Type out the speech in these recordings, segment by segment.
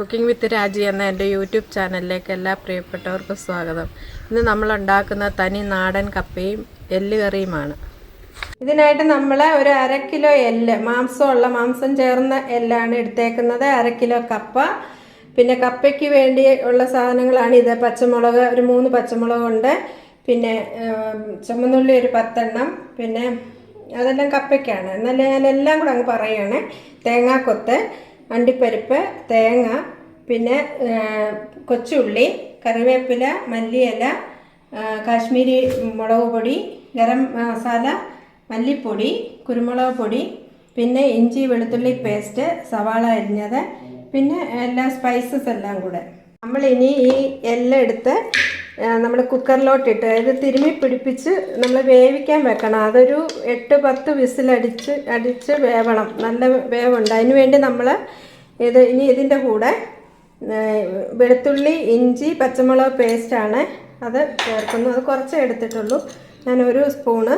Cooking വിത്ത് രാജി എന്ന എന്റെ യൂട്യൂബ് ചാനലിലേക്ക് എല്ലാ പ്രിയപ്പെട്ടവർക്കും സ്വാഗതം. ഇന്ന് നമ്മൾ ഉണ്ടാക്കുന്ന തനി നാടൻ കപ്പയും എല്ല് കറിയുമാണ്. ഇതിനായിട്ട് നമ്മൾ ഒരു അര കിലോ എല്ല് മാംസമുള്ള മാംസം ചേർന്ന എല്ലാണ് എടുത്തേക്കുന്നത്. അര കിലോ കപ്പ. പിന്നെ കപ്പയ്ക്ക് വേണ്ടി ഉള്ള സാധനങ്ങളാണ് ഇത്. പച്ചമുളക് ഒരു മൂന്ന് പച്ചമുളകുണ്ട് പിന്നെ ചുമന്നുള്ളി ഒരു പത്തെണ്ണം. പിന്നെ അതെല്ലാം കപ്പയ്ക്കാണ്. എന്നാലും ഞാൻ എല്ലാം കൂടെ അങ്ങ് പറയുകയാണ് തേങ്ങാക്കൊത്ത്. അണ്ടിപ്പരിപ്പ് തേങ്ങ പിന്നെ കൊച്ചുള്ളി കറിവേപ്പില മല്ലിയില കാശ്മീരി മുളക് പൊടി ഗരം മസാല മല്ലിപ്പൊടി കുരുമുളക് പൊടി പിന്നെ ഇഞ്ചി വെളുത്തുള്ളി പേസ്റ്റ് സവാള അരിഞ്ഞത് പിന്നെ എല്ലാ സ്പൈസസ് എല്ലാം കൂടെ. നമ്മളിനി ഈ എല്ലാം എടുത്ത് നമ്മൾ കുക്കറിലോട്ടിട്ട് അതായത് തിരുമ്മി പിടിപ്പിച്ച് നമ്മൾ വേവിക്കാൻ വെക്കണം. അതൊരു എട്ട് പത്ത് വിസിലടിച്ച് അടിച്ച് വേവണം. നല്ല വേവുണ്ട്. അതിന് വേണ്ടി നമ്മൾ ഇത് ഇനി ഇതിന്റെ കൂടെ വെളുത്തുള്ളി ഇഞ്ചി പച്ചമുളക് പേസ്റ്റാണ് അത് ചേർക്കുന്നു. അത് കുറച്ചേ എടുത്തിട്ടുള്ളൂ. ഞാൻ ഒരു സ്പൂണ്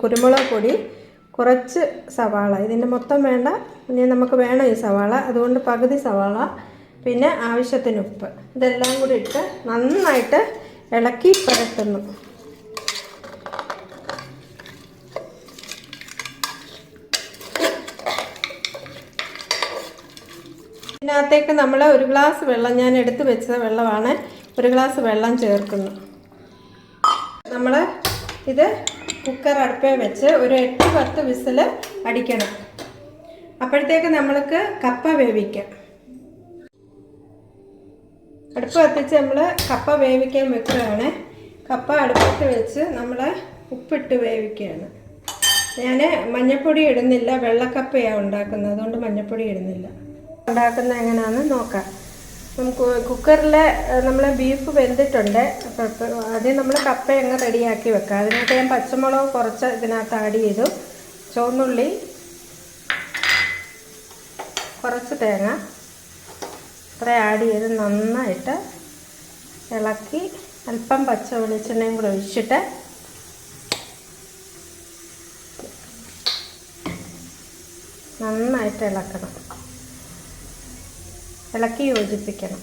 കുരുമുളക് പൊടി കുറച്ച് സവാള. ഇതിന്റെ മൊത്തം വേണ്ട. ഇനി നമുക്ക് വേണം ഈ സവാള. അതുകൊണ്ട് പകുതി സവാള പിന്നെ ആവശ്യത്തിന് ഉപ്പ്. ഇതെല്ലാം കൂടി ഇട്ട് നന്നായിട്ട് ഇളക്കി പുരട്ടുന്നു ഇതിനകത്തേക്ക് നമ്മൾ ഒരു ഗ്ലാസ് വെള്ളം ഞാൻ എടുത്തു വെച്ച വെള്ളമാണ് ഒരു ഗ്ലാസ് വെള്ളം ചേർക്കുന്നു നമ്മൾ ഇത് കുക്കർ അടുപ്പേ വെച്ച് ഒരു എട്ട് പത്ത് വിസിൽ അടിക്കണം. അപ്പോഴത്തേക്ക് നമ്മൾക്ക് കപ്പ വേവിക്കാം. അടുപ്പ് കത്തിച്ച് നമ്മൾ കപ്പ വേവിക്കാൻ വെക്കുകയാണ്. കപ്പ അടുപ്പത്ത് വെച്ച് നമ്മൾ ഉപ്പിട്ട് വേവിക്കുകയാണ്. ഞാൻ മഞ്ഞപ്പൊടി ഇടുന്നില്ല വെള്ളക്കപ്പയാണ് ഉണ്ടാക്കുന്നത്. അതുകൊണ്ട് മഞ്ഞപ്പൊടി ഇടുന്നില്ല. ഉണ്ടാക്കുന്നത് എങ്ങനെയാണെന്ന് നോക്കാം. നമുക്ക് കുക്കറിൽ നമ്മൾ ബീഫ് വെന്തിട്ടുണ്ട്. അപ്പോൾ ആദ്യം നമ്മൾ കപ്പ അങ്ങ് റെഡിയാക്കി വെക്കാം. അതിനകത്ത് ഞാൻ പച്ചമുളക് കുറച്ച് ഇതിനകത്ത് ആഡ് ചെയ്തു. ചുവന്നുള്ളി കുറച്ച് തേങ്ങ ഇത്ര ആഡ് ചെയ്ത് നന്നായിട്ട് ഇളക്കി അല്പം പച്ച വെളിച്ചെണ്ണയും കൂടെ ഒഴിച്ചിട്ട് നന്നായിട്ട് ഇളക്കണം. ഇളക്കി യോജിപ്പിക്കണം.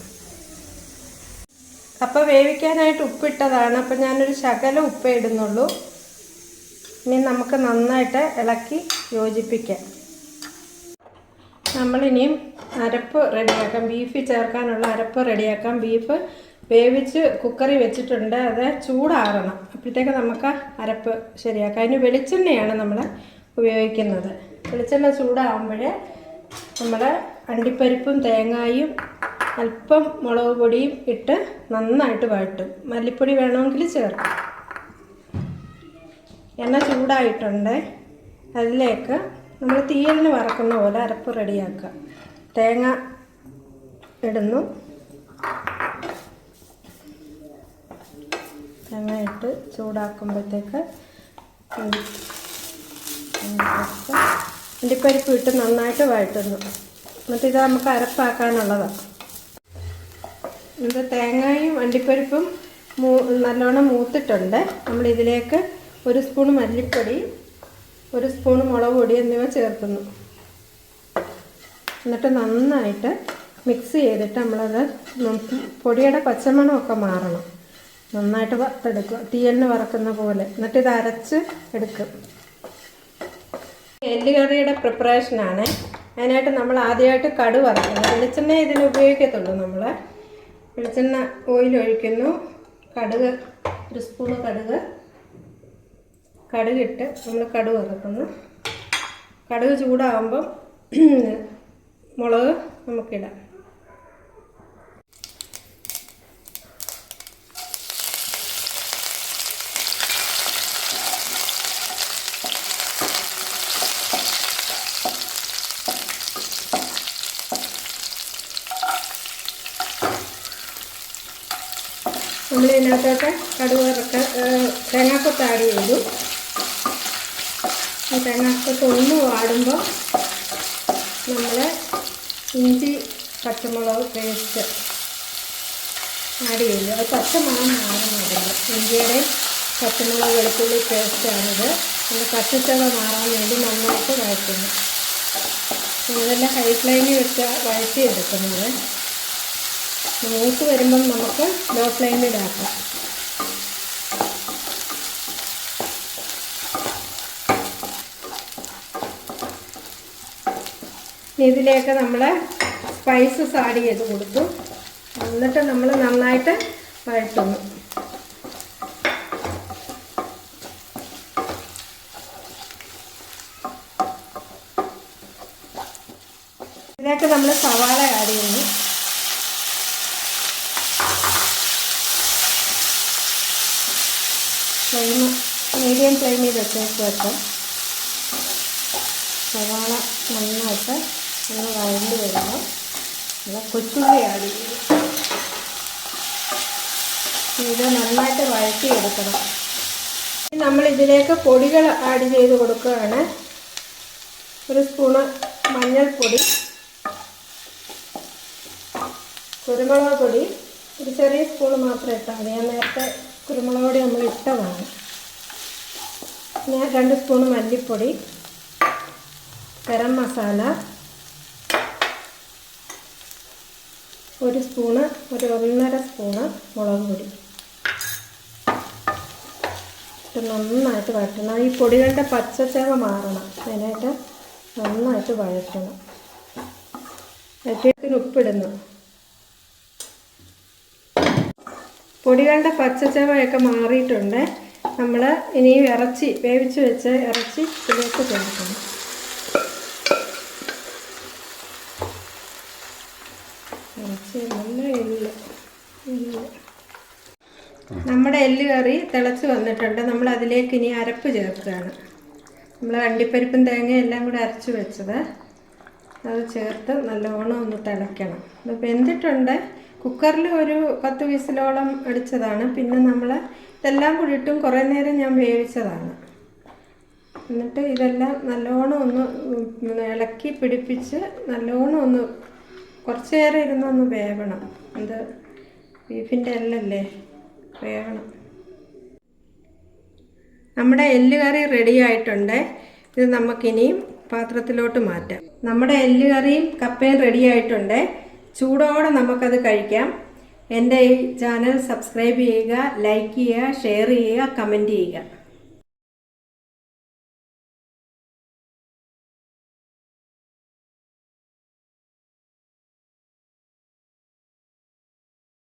അപ്പം വേവിക്കാനായിട്ട് ഉപ്പിട്ടതാണ്. അപ്പം ഞാനൊരു ശകലം ഉപ്പേ ഇടുന്നുള്ളൂ. ഇനി നമുക്ക് നന്നായിട്ട് ഇളക്കി യോജിപ്പിക്കാം. നമ്മളിനിയും അരപ്പ് റെഡിയാക്കാം. ബീഫ് ചേർക്കാനുള്ള അരപ്പ് റെഡിയാക്കാം. ബീഫ് വേവിച്ച് കുക്കറി വെച്ചിട്ടുണ്ട്. അത് ചൂടാറണം. അപ്പോഴത്തേക്ക് നമുക്ക് അരപ്പ് ശരിയാക്കാം. അതിന് വെളിച്ചെണ്ണയാണ് നമ്മൾ ഉപയോഗിക്കുന്നത്. വെളിച്ചെണ്ണ ചൂടാകുമ്പോൾ നമ്മൾ അണ്ടിപ്പരിപ്പും തേങ്ങായും അല്പം മുളക് പൊടിയും ഇട്ട് നന്നായിട്ട് വഴട്ടും മല്ലിപ്പൊടി വേണമെങ്കിൽ ചേർക്കും. എണ്ണ ചൂടായിട്ടുണ്ട്. അതിലേക്ക് നമ്മൾ തീയലിന് വറക്കുന്ന പോലെ അരപ്പ് റെഡിയാക്കുക. തേങ്ങ ഇടുന്നു. തേങ്ങ ഇട്ട് ചൂടാക്കുമ്പോഴത്തേക്ക് അണ്ടി- അണ്ടിപ്പരിപ്പ്. അണ്ടിപ്പരിപ്പ് ഇട്ട് നന്നായിട്ട് വഴറ്റുന്നു. എന്നിട്ട് ഇത് നമുക്ക് അരപ്പാക്കാനുള്ളതാണ് ഇത് തേങ്ങയും അണ്ടിപ്പരിപ്പും മൂ നല്ലോണം മൂത്തിട്ടുണ്ട്. നമ്മൾ ഇതിലേക്ക് ഒരു സ്പൂൺ മല്ലിപ്പൊടി ഒരു സ്പൂൺ മുളക് പൊടി എന്നിവ ചേർക്കുന്നു. എന്നിട്ട് നന്നായിട്ട് മിക്സ് ചെയ്തിട്ട് നമ്മളത് പൊടിയുടെ പച്ചമണമൊക്കെ മാറണം. നന്നായിട്ട് വറുത്തെടുക്കുക. തീയലിന് വറക്കുന്ന പോലെ. എന്നിട്ട് ഇത് അരച്ച് എടുക്കും. എല്ലുകറിയുടെ പ്രിപ്പറേഷനാണ് അതിനായിട്ട് നമ്മൾ ആദ്യമായിട്ട് കടു വറക്കുന്നത് വെളിച്ചെണ്ണ ഇതിന് ഉപയോഗിക്കത്തുള്ളൂ നമ്മൾ വെളിച്ചെണ്ണ ഓയിൽ ഒഴിക്കുന്നു. കടുക് ഒരു സ്പൂണ് കടുക്. കടുകിട്ട് നമ്മൾ കടു വറക്കുന്നു. കടുക് ചൂടാകുമ്പം മുളക് നമുക്കിടാം. നമ്മൾ കടുവ കടുക് തേങ്ങാക്കൊത്ത് ആഡ് ചെയ്തു. തേങ്ങാക്കൊത്ത് ഒന്ന് വാടുമ്പോൾ നമ്മൾ ഇഞ്ചി പച്ചമുളക് പേസ്റ്റ് ആഡ് ചെയ്തു. അത് പച്ച മണം മാറുന്നില്ല ഇഞ്ചിയുടെ പച്ചമുളക് വെളുത്തുള്ളി പേസ്റ്റാണിത് അതിന്റെ പച്ചച്ചവ മാറാൻ വേണ്ടി നന്നായിട്ട് വഴറ്റുന്നു. ഇതെല്ലാം ഹൈ ഫ്ലെയിമിൽ വെച്ച് വഴറ്റിയെടുക്കുന്നത്. മൂത്ത് വരുമ്പം നമുക്ക് ലോ ഫ്ലെയിമിലാക്കാം ഇതിലേക്ക് നമ്മൾ സ്പൈസസ് ആഡ് ചെയ്ത് കൊടുത്തു. എന്നിട്ട് നമ്മൾ നന്നായിട്ട് വഴട്ടുന്നു ഇതിലേക്ക് നമ്മൾ സവാള ആഡ് ചെയ്യുന്നു. ഫ്ലെയിം മീഡിയം ഫ്ലെയിമിൽ വെച്ചേക്ക് വെക്കാം. സവാള നന്നായിട്ട് ഒന്ന് വഴണ്ട് വരുമ്പോൾ നല്ല കൊച്ചുള്ളി ആഡ് ചെയ്യും ഇത് നന്നായിട്ട് വഴറ്റി എടുക്കണം. ഇനി നമ്മൾ ഇതിലേക്ക് പൊടികൾ ആഡ് ചെയ്ത് കൊടുക്കുകയാണ്. ഒരു സ്പൂണ് മഞ്ഞൾപ്പൊടി കുരുമുളക് പൊടി. ഒരു ചെറിയ സ്പൂൺ മാത്രം ഇട്ടാൽ മതി. ഞാൻ നേരത്തെ കുരുമുളക് പൊടി നമ്മൾ ഇട്ടതാണ് പിന്നെ രണ്ട് സ്പൂൺ മല്ലിപ്പൊടി ഗരം മസാല ഒരു സ്പൂണ് ഒരു ഒന്നര സ്പൂണ് മുളക് പൊടി. ഇട്ട് നന്നായിട്ട് വഴറ്റണം. ഈ പൊടികളുടെ പച്ചച്ചേവ മാറണം. അതിനായിട്ട് നന്നായിട്ട് വഴറ്റണം. വഴറ്റിയത്തിന് ഉപ്പിടുന്നു. പൊടികളുടെ പച്ചച്ചവയൊക്കെ മാറിയിട്ടുണ്ട്. നമ്മൾ ഇനി ഇറച്ചി വേവിച്ച് വെച്ച് ഇറച്ചി ഇതിലേക്ക് ചേർക്കണം. ഇറച്ചി നല്ല എല്ല്. നമ്മുടെ എല്ല് കറി തിളച്ച് വന്നിട്ടുണ്ട്. നമ്മൾ അതിലേക്ക് ഇനി അരപ്പ് ചേർക്കുകയാണ്. നമ്മൾ അണ്ടിപ്പരിപ്പും തേങ്ങയും എല്ലാം കൂടെ അരച്ച് വെച്ചത്. അത് ചേർത്ത് നല്ലോണം ഒന്ന് തിളയ്ക്കണം. ഇത് വെന്തിട്ടുണ്ട്. കുക്കറിൽ ഒരു പത്ത് വിസിലോളം അടിച്ചതാണ് പിന്നെ നമ്മൾ ഇതെല്ലാം കൂടി ഇട്ടും കുറേ നേരം ഞാൻ വേവിച്ചതാണ്. എന്നിട്ട് ഇതെല്ലാം നല്ലോണം ഒന്ന് ഇളക്കി പിടിപ്പിച്ച് നല്ലോണം ഒന്ന് കുറച്ച് നേരം ഇരുന്നൊന്ന് വേവണം. ഇത് ബീഫിന്റെ എല്ലല്ലേ? വേവണം. നമ്മുടെ എല്ല് കറി റെഡി ആയിട്ടുണ്ട്. ഇത് നമുക്കിനിയും പാത്രത്തിലോട്ട് മാറ്റാം. നമ്മുടെ എല്ല് കറിയും കപ്പയും റെഡി ആയിട്ടുണ്ട്. ചൂടോടെ നമുക്കത് കഴിക്കാം. എന്റെ ഈ ചാനൽ സബ്സ്ക്രൈബ് ചെയ്യുക ലൈക്ക് ചെയ്യുക ഷെയർ ചെയ്യുക കമന്റ് ചെയ്യുക.